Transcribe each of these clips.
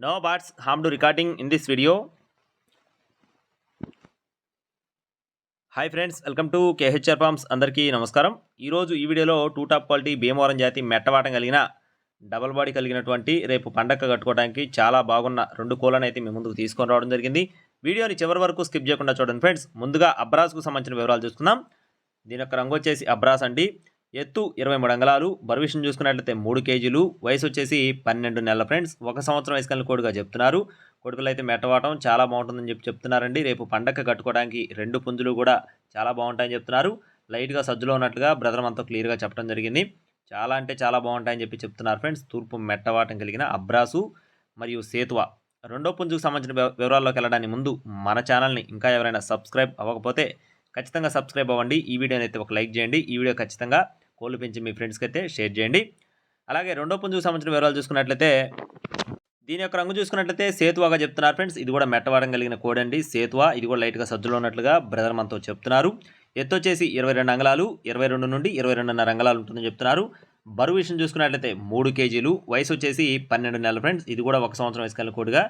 No harm harmed recording in this video. Hi friends welcome to KHR farms అందరికీ నమస్కారం. ఈరోజు ఈ వీడియోలో టూ టాప్ క్వాలిటీ భీమవరం జాతి మెట్టవాటం కలిగిన డబల్ బాడీ కలిగినటువంటి రేపు పండగ కట్టుకోవడానికి చాలా బాగున్న రెండు కోళ్ళని అయితే మీ ముందుకు తీసుకొని రావడం జరిగింది. వీడియోని చివరి వరకు స్కిప్ చేయకుండా చూడండి ఫ్రెండ్స్ ముందుగా అబ్రాస్కు సంబంధించిన వివరాలు చూసుకుందాం. దీని యొక్క రంగు వచ్చేసి అబ్రాస్ అండి. ఎత్తు ఇరవై మూడు అంగళాలు బరువిషన్ చూసుకున్నట్లయితే మూడు కేజీలు వయసు వచ్చేసి పన్నెండు నెలల ఫ్రెండ్స్. ఒక సంవత్సరం వయసు కలిగిన కోడుగా చెప్తున్నారు. కొడుకులు అయితే మెట్టవాటం చాలా బాగుంటుందని చెప్పి చెప్తున్నారండి. రేపు పండగ కట్టుకోవడానికి రెండు పుంజులు కూడా చాలా బాగుంటాయని చెప్తున్నారు. లైట్గా సజ్జులో ఉన్నట్లుగా బ్రదర్ అంతా క్లియర్గా చెప్పడం జరిగింది. చాలా అంటే చాలా బాగుంటాయని చెప్పి చెప్తున్నారు ఫ్రెండ్స్. తూర్పు మెట్టవాటం కలిగిన అబ్రాసు మరియు సేతువ. రెండో పుంజుకు సంబంధించిన వివరాల్లోకి వెళ్ళడానికి ముందు మన ఛానల్ని ఇంకా ఎవరైనా సబ్స్క్రైబ్ అవ్వకపోతే ఖచ్చితంగా సబ్స్క్రైబ్ అవ్వండి. ఈ వీడియోని అయితే ఒక లైక్ చేయండి. ఈ వీడియో ఖచ్చితంగా కోళ్ళు పెంచి మీ ఫ్రెండ్స్కి అయితే షేర్ చేయండి. అలాగే రెండో పుంజుకు సంబంధించిన వివరాలు చూసుకున్నట్లయితే దీని యొక్క రంగు చూసుకున్నట్లయితే సేతువాగా చెప్తున్నారు ఫ్రెండ్స్ ఇది కూడా మెట్టవాడం కలిగిన కోడ్ అండి. సేతువా ఇది కూడా లైట్గా సజ్జులో ఉన్నట్లుగా బ్రదర్ మనతో చెప్తున్నారు. ఎత్తు వచ్చేసి ఇరవై రెండు అంగళాలు ఇరవై రెండు నుండి ఇరవై రెండున్నర అంగళాలు ఉంటుందని చెప్తున్నారు. బరువు విషయం చూసుకున్నట్లయితే మూడు కేజీలు వయసు వచ్చేసి పన్నెండు నెలల ఫ్రెండ్స్ ఇది కూడా ఒక సంవత్సరం వయసు కలిగిన కోడిగా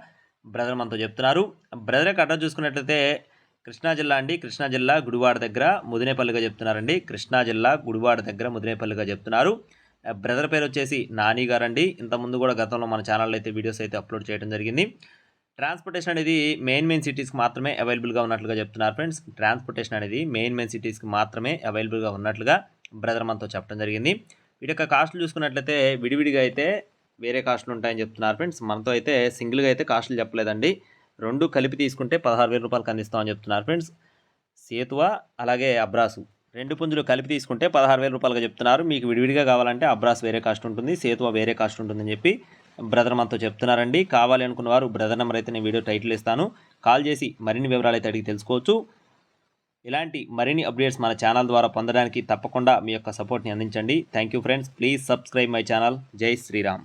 బ్రదర్ మనతో చెప్తున్నారు. బ్రదర్ యొక్క అడ్రస్ చూసుకున్నట్లయితే కృష్ణా జిల్లా అండి. కృష్ణా జిల్లా గుడివాడ దగ్గర ముదినేపల్లిగా చెప్తున్నారండి. కృష్ణా జిల్లా గుడివాడ దగ్గర ముదినేపల్లిగా చెప్తున్నారు. బ్రదర్ పేరు వచ్చేసి నాని గారండి. ఇంతకుముందు కూడా గతంలో మన ఛానల్లో అయితే వీడియోస్ అయితే అప్లోడ్ చేయడం జరిగింది. ట్రాన్స్పోర్టేషన్ అనేది మెయిన్ మెయిన్ సిటీస్కి మాత్రమే అవైలబుల్గా ఉన్నట్లుగా చెప్తున్నారు ఫ్రెండ్స్. ట్రాన్స్పోర్టేషన్ అనేది మెయిన్ మెయిన్ సిటీస్కి మాత్రమే అవైలబుల్గా ఉన్నట్లుగా బ్రదర్ మనతో చెప్పడం జరిగింది. వీటి యొక్క కాస్టులు చూసుకున్నట్లయితే విడివిడిగా అయితే వేరే కాస్టులు ఉంటాయని చెప్తున్నారు ఫ్రెండ్స్. మనతో అయితే సింగిల్గా అయితే కాస్టులు చెప్పలేదండి. రెండు కలిపి తీసుకుంటే పదహారు వేల రూపాయలకు అందిస్తామని చెప్తున్నారు ఫ్రెండ్స్. సేతువ అలాగే అబ్రాసు. రెండు పుంజులు కలిపి తీసుకుంటే పదహారు వేల రూపాయలుగా చెప్తున్నారు. మీకు విడివిడిగా కావాలంటే అబ్రాస్ వేరే కాస్ట్ ఉంటుంది సేతువ వేరే కాస్ట్ ఉంటుందని చెప్పి బ్రదర్ మనతో చెప్తున్నారండి. కావాలి అనుకున్న వారు బ్రదర్ నెంబర్ అయితే నేను వీడియో టైటిల్ ఇస్తాను. కాల్ చేసి మరిన్ని వివరాలు అయితే అడిగి తెలుసుకోవచ్చు. ఇలాంటి మరిన్ని అప్డేట్స్ మన ఛానల్ ద్వారా పొందడానికి తప్పకుండా మీ యొక్క సపోర్ట్ని అందించండి. Thank you friends. Please subscribe my channel. జై శ్రీరామ్.